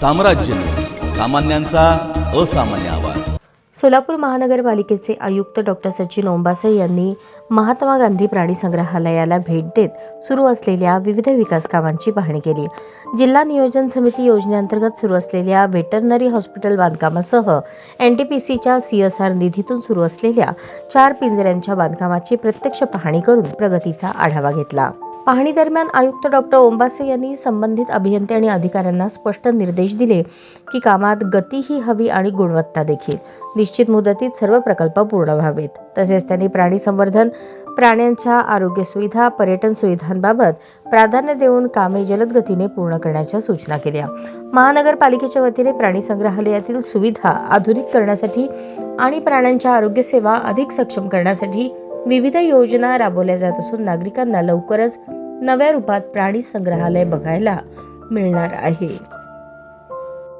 साम्राज्य. सामान्यांचा असामान्य आवाज. सोलापूर महानगरपालिकेचे आयुक्त डॉक्टर सचिन ओंबासे यांनी महात्मा गांधी प्राणी संग्रहालयाला भेट देत सुरू असलेल्या विविध विकास कामांची पाहणी केली. जिल्हा नियोजन समिती योजनेअंतर्गत सुरू असलेल्या व्हेटरनरी हॉस्पिटल बांधकामासह एन टी पी सीच्या सी एस आर निधीतून सुरू असलेल्या चार पिंजऱ्यांच्या बांधकामाची प्रत्यक्ष पाहणी करून प्रगतीचा आढावा घेतला. पाहणी दरम्यान आयुक्त डॉक्टर ओंबासे यांनी संबंधित अभियंते आणि अधिकाऱ्यांना स्पष्ट निर्देश दिले की कामात गती ही हवी आणि गुणवत्ता देखील. निश्चित मुदतीत सर्व प्रकल्प पूर्ण व्हावेत. तसेच त्यांनी प्राणी संवर्धन प्राण्यांच्या आरोग्य सुविधा पर्यटन सुविधांबाबत प्राधान्य देऊन कामे जलद गतीने पूर्ण करण्याच्या सूचना केल्या. महानगरपालिकेच्या वतीने प्राणी संग्रहालयातील सुविधा आधुनिक करण्यासाठी आणि प्राण्यांच्या आरोग्य सेवा अधिक सक्षम करण्यासाठी विविध योजना राबवल्या जात असून नागरिकांना लवकरच नव्या रूपात प्राणी संग्रहालय बघायला मिळणार आहे.